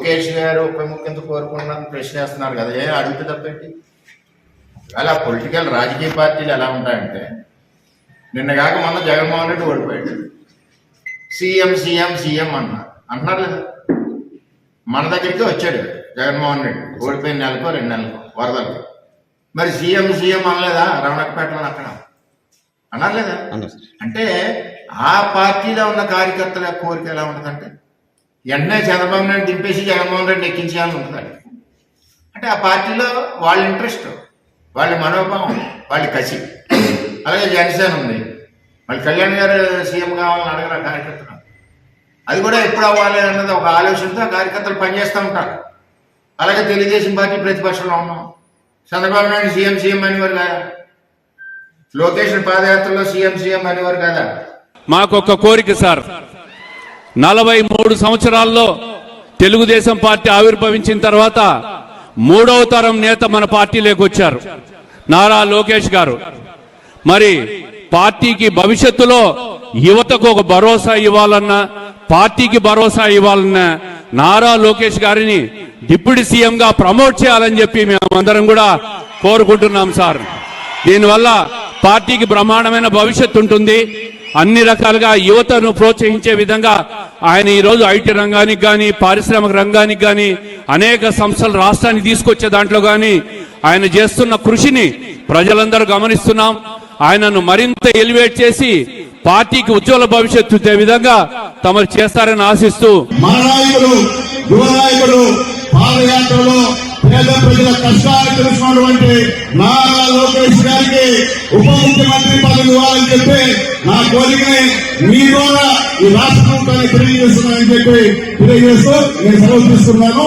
లోకేష్ గారు ఉప ముఖ్యమంత్రి కోరుకున్నాను ప్రశ్న వేస్తున్నారు కదా? ఏ అడిగితే తప్పేంటి అలా పొలిటికల్ రాజకీయ పార్టీలు ఎలా ఉంటాయంటే నిన్న కాక మొన్న జగన్మోహన్ రెడ్డి ఓడిపోయాడు. సీఎం సీఎం సీఎం అన్నారు. అంటున్నారు లేదా మన దగ్గరికి వచ్చాడు జగన్మోహన్ రెడ్డి. ఓడిపోయిన నెలకో రెండు నెలకో వరదలు మరి సీఎం సీఎం అనలేదా? రమణకపేటలో అక్కడ. అన్నారు లేదా అన్నారు సార్. అంటే ఆ పార్టీలో ఉన్న కార్యకర్తల కోరిక ఎలా ఉంటుందంటే వెంటనే చంద్రబాబు నాయుడు దింపేసి జగన్మోహన్ రెడ్డి ఎక్కించాలని ఉంటుంది అంటే ఆ పార్టీలో వాళ్ళ ఇంట్రెస్ట్ వాళ్ళ మనోభావం వాళ్ళ కసి. అలాగే జనసేన ఉంది. మళ్ళీ కళ్యాణ్ గారు సీఎం కావాలని అడగరు ఆ కార్యకర్తలు? అది కూడా ఎప్పుడు అవ్వాలి అన్నది ఒక ఆలోచనతో కార్యకర్తలు పనిచేస్తూ ఉంటారు. అలాగే తెలుగుదేశం పార్టీ ప్రతిపక్షంలో ఉన్నాం. చంద్రబాబు నాయుడు సీఎం సీఎం అనేవారు కదా? లోకేష్ పాదయాత్రలో సీఎం సీఎం అనేవారు కదా? మాకొక కోరిక సార్. నలభై మూడు సంవత్సరాల్లో తెలుగుదేశం పార్టీ ఆవిర్భవించిన తర్వాత మూడవ తరం నేత మన పార్టీలోకి వచ్చారు. నారా లోకేష్ గారు. మరి పార్టీకి భవిష్యత్తులో యువతకు ఒక భరోసా ఇవ్వాలన్నా పార్టీకి భరోసా ఇవ్వాలన్నా నారా లోకేష్ గారిని డిప్యూటీ సీఎం గా ప్రమోట్ చేయాలని చెప్పి మేమందరం కూడా కోరుకుంటున్నాం సార్. దీనివల్ల పార్టీకి బ్రహ్మాండమైన భవిష్యత్తు ఉంటుంది. అన్ని రకాలుగా యువతను ప్రోత్సహించే విధంగా ఆయన ఈరోజు ఐటీ రంగానికి కానీ పారిశ్రామిక రంగానికి కానీ అనేక సంస్థలు రాష్ట్రానికి తీసుకొచ్చే దాంట్లో కానీ ఆయన చేస్తున్న కృషిని ప్రజలందరూ గమనిస్తున్నాం. ఆయనను మరింత ఎలివేట్ చేసి పార్టీకి ఉజ్వల భవిష్యత్తు ఇచ్చే విధంగా తమరు చేస్తారని ఆశిస్తూ నాయకుడు యువ నాయకుడు పాదయాత్రలో పేద ప్రజల కష్టాలు తెలుసుకున్నటువంటి నారా లోకేష్ గారికి ఉప ముఖ్యమంత్రి పదవి ఇవ్వాలని చెప్పి నా కోరికని మీ ద్వారా ఈ రాష్ట్ర ప్రభుత్వాన్ని తెలియజేస్తున్నానని చెప్పి తెలియజేస్తూ నేను సెలవు తీసుకున్నాను